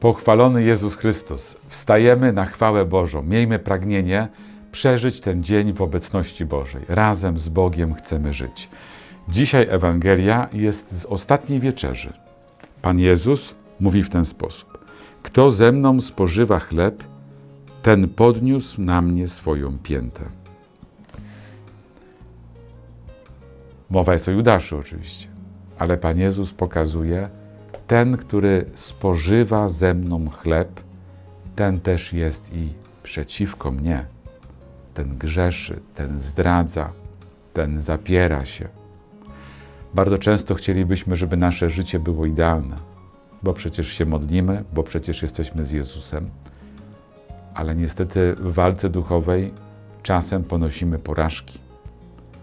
Pochwalony Jezus Chrystus, wstajemy na chwałę Bożą. Miejmy pragnienie przeżyć ten dzień w obecności Bożej. Razem z Bogiem chcemy żyć. Dzisiaj Ewangelia jest z ostatniej wieczerzy. Pan Jezus mówi w ten sposób: Kto ze mną spożywa chleb, ten podniósł na mnie swoją piętę. Mowa jest o Judaszu oczywiście, ale Pan Jezus pokazuje, ten, który spożywa ze mną chleb, ten też jest i przeciwko mnie. Ten grzeszy, ten zdradza, ten zapiera się. Bardzo często chcielibyśmy, żeby nasze życie było idealne, bo przecież się modlimy, bo przecież jesteśmy z Jezusem, ale niestety w walce duchowej czasem ponosimy porażki.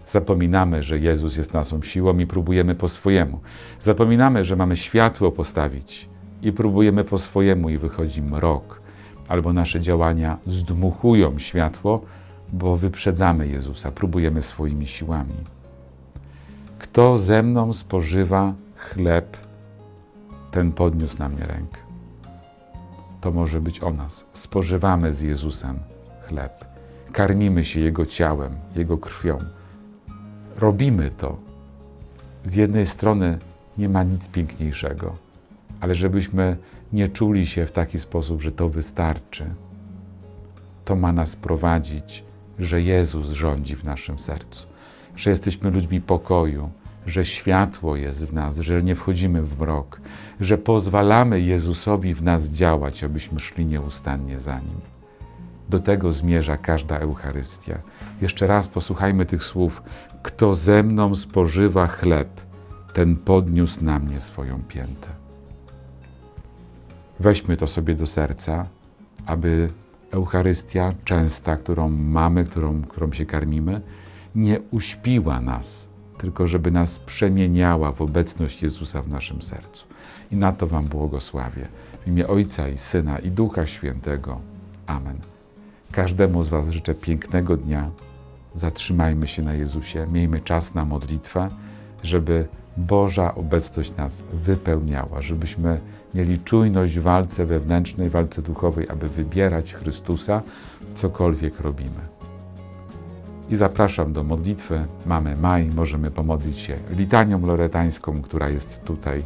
Zapominamy, że Jezus jest naszą siłą i próbujemy po swojemu. Zapominamy, że mamy światło postawić i próbujemy po swojemu i wychodzi mrok. Albo nasze działania zdmuchują światło, bo wyprzedzamy Jezusa, próbujemy swoimi siłami. Kto ze mną spożywa chleb, ten podniósł na mnie rękę. To może być o nas. Spożywamy z Jezusem chleb. Karmimy się Jego ciałem, Jego krwią robimy to. Z jednej strony nie ma nic piękniejszego, ale żebyśmy nie czuli się w taki sposób, że to wystarczy. To ma nas prowadzić, że Jezus rządzi w naszym sercu, że jesteśmy ludźmi pokoju, że światło jest w nas, że nie wchodzimy w mrok, że pozwalamy Jezusowi w nas działać, abyśmy szli nieustannie za Nim. Do tego zmierza każda Eucharystia. Jeszcze raz posłuchajmy tych słów. Kto ze mną spożywa chleb, ten podniósł na mnie swoją piętę. Weźmy to sobie do serca, aby Eucharystia częsta, którą mamy, którą, którą się karmimy, nie uśpiła nas, tylko żeby nas przemieniała w obecność Jezusa w naszym sercu. I na to Wam błogosławię. W imię Ojca i Syna i Ducha Świętego. Amen. Każdemu z Was życzę pięknego dnia. Zatrzymajmy się na Jezusie, miejmy czas na modlitwę, żeby Boża obecność nas wypełniała, żebyśmy mieli czujność w walce wewnętrznej, walce duchowej, aby wybierać Chrystusa, cokolwiek robimy. I zapraszam do modlitwy. Mamy maj, możemy pomodlić się litanią loretańską, która jest tutaj.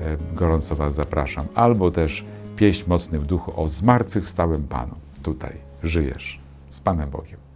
E, gorąco Was zapraszam. Albo też pieśń mocny w duchu o zmartwychwstałym Panu. Tutaj żyjesz z Panem Bogiem.